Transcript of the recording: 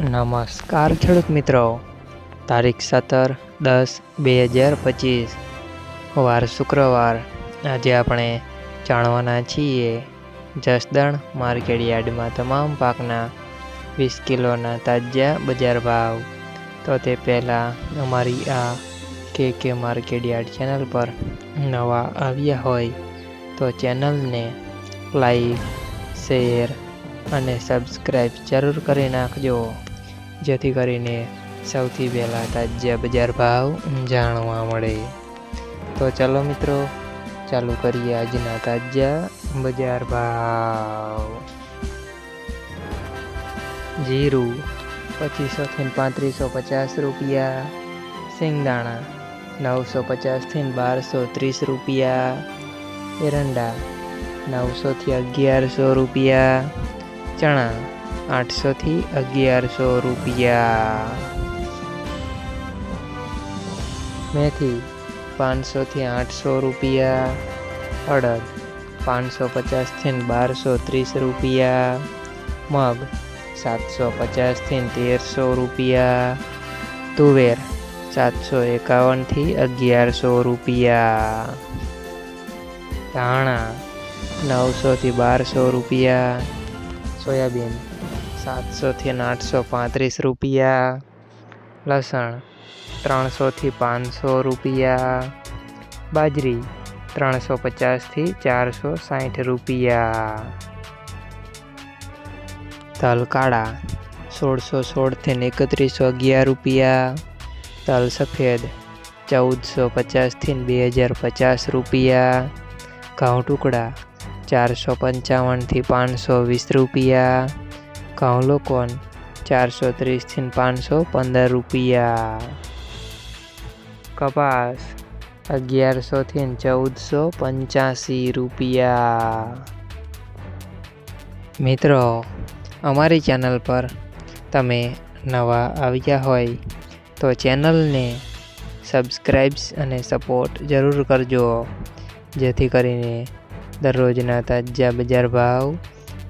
નમસ્કાર ખેડૂત મિત્રો. તારીખ સત્તર દસ બે હજાર પચીસ. વાર શુક્રવાર. આજે આપણે જાણવાના છીએ જસદણ માર્કેટ યાર્ડમાં તમામ પાકના વીસ કિલોના તાજા બજાર ભાવ. તો તે પહેલાં અમારી આ કે કે માર્કેટ યાર્ડ ચેનલ પર નવા આવ્યા હોય તો ચેનલને લાઈક, શેર અને સબસ્ક્રાઈબ જરૂર કરી નાખજો. જેથી કરીને સૌથી પહેલાં તાજા બજાર ભાવ જાણવા મળે. તો ચાલો મિત્રો, ચાલુ કરીએ આજના તાજા બજાર ભાવ. જીરું પચીસોથી પાંત્રીસો પચાસ રૂપિયા સિંગદાણા નવસો પચાસથી બારસો ત્રીસ રૂપિયા, એરંડા નવસોથી અગિયારસો રૂપિયા, ચણા આઠસોથી અગિયારસો રૂપિયા. મેથી, પાંચસોથી આઠસો રૂપિયા. અડદ પાંચસો પચાસથી બારસો ત્રીસ રૂપિયા. મગ સાતસો પચાસથી તેરસો રૂપિયા. તુવેર સાતસો એકાવનથી અગિયારસો રૂપિયા. ધાણા, નવસોથી બારસો રૂપિયા. સોયાબીન સાતસોથી આઠસો પાંત્રીસ રૂપિયા. લસણ ત્રણસોથી પાંચસો રૂપિયા. બાજરી ત્રણસો પચાસથી ચારસો સાઠ રૂપિયા. તલકાળા સોળસો સોળથી એકત્રીસો અગિયાર રૂપિયા. તલ સફેદ ચૌદસો પચાસથી બે હજાર પચાસ રૂપિયા. ઘઉં ટુકડા ચારસો પંચાવનથી પાંચસો વીસ રૂપિયા. ઘઉં લોકોન ચારસો ત્રીસથી પાંચસો પંદર રૂપિયા. કપાસ અગિયારસોથી ચૌદસો પંચ્યાસી રૂપિયા. મિત્રો, અમારી ચેનલ પર તમે નવા આવ્યા હોય તો ચેનલને સબસ્ક્રાઈબ્સ અને સપોર્ટ જરૂર કરજો. જેથી કરીને દરરોજના તાજા બજાર ભાવ